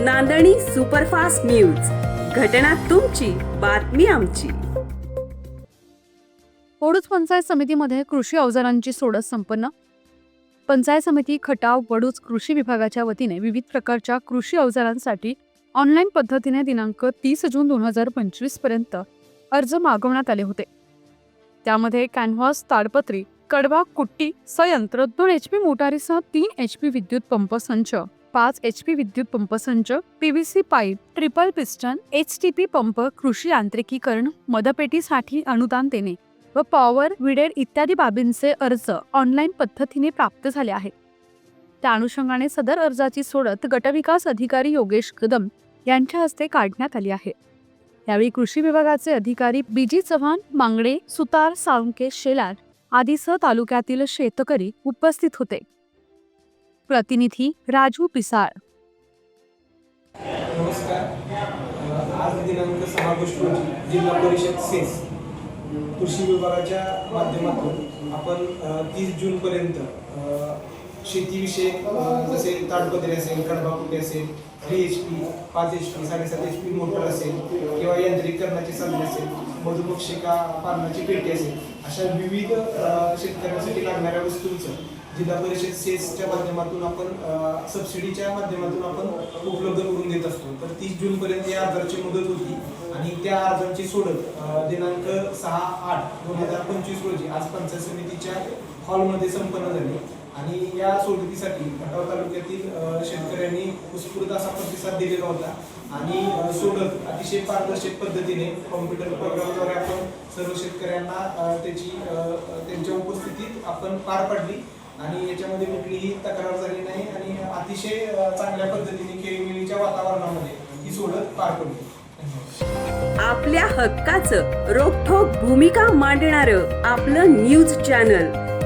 नांदणी superfast news. घटना तुमची बातमी आमची. ओडूस पंचायत समितीमध्ये कृषी अवजारांची सोडत संपन्न. पंचायत समिती खटाव वडूज कृषी विभागाच्या वतीने विविध प्रकारच्या कृषी अवजारांसाठी ऑनलाईन पद्धतीने दिनांक तीस जून दोन हजार पंचवीसपर्यंत अर्ज मागवण्यात आले होते. त्यामध्ये कॅनव्हास ताडपत्री कडवा कुट्टी संयंत्र दोन एच पी मोटारीसह तीन एच पी विद्युत पंप संच पाच एच पी विद्युत पंप संच PVC pipe triple piston H T P pump कृषी यांत्रिकीकरण मदपेटीसाठी अनुदान देणे व पॉवर विडेड इत्यादी बाबींचे अर्ज ऑनलाईन पद्धतीने प्राप्त झाले आहेत. त्या अनुषंगाने सदर अर्जाची सोडत गटविकास अधिकारी योगेश कदम यांच्या हस्ते काढण्यात आली आहे. यावेळी कृषी विभागाचे अधिकारी बीजी चव्हाण मांगडे सुतार साळुंके शेलार आदीसह तालुक्यातील शेतकरी उपस्थित होते. प्रतिनिधी राजू पिसाळ. नमस्कार. आज दिनांक सहा ऑगस्ट रोजी जिल्हा परिषद सेस. कृषी विभागाच्या माध्यमातून आपण तीस जूनपर्यंत अ, शेतीविषयक जसे ताडपत्री असेल कडबाकुटी असेल थ्री एच पी पाच एच पी साडेसात एच पी मोटर असेल किंवा यांत्रिकरणाची साधने असेल मधुमक्षिका पालनाची पेटी असेल अशा विविध शेतकऱ्यांसाठी लागणाऱ्या वस्तूंचं जिल्हा परिषद सेसच्या माध्यमातून आपण सबसिडीच्या माध्यमातून आपण उपलब्ध करून देत असतो. तर तीस जूनपर्यंत या अर्जाची मुदत होती आणि त्या अर्जाची सोडत दिनांक सहा आठ दोन हजार पंचवीस रोजी आज पंचायत समितीच्या हॉलमध्ये संपन्न झाली. आणि या सोडतीसाठी खटाव तालुक्यातील शेतकऱ्यांनी उत्स्फूर्त असा प्रतिसाद दिलेला होता. आणि सोडत अतिशय पारदर्शक पद्धतीने कॉम्प्युटर प्रोग्रामद्वारे आपण सर्व शेतकऱ्यांना त्याची त्यांच्या उपस्थितीत आपण पार पाडली. आणि याच्यामध्ये कुठलीही तक्रार झाली नाही आणि अतिशय चांगल्या पद्धतीने खेळीमेळीच्या वातावरणामध्ये ही सोडत पार पडली. आपल्या हक्काचं रोखोक भूमिका मांडणार आपलं न्यूज चॅनल.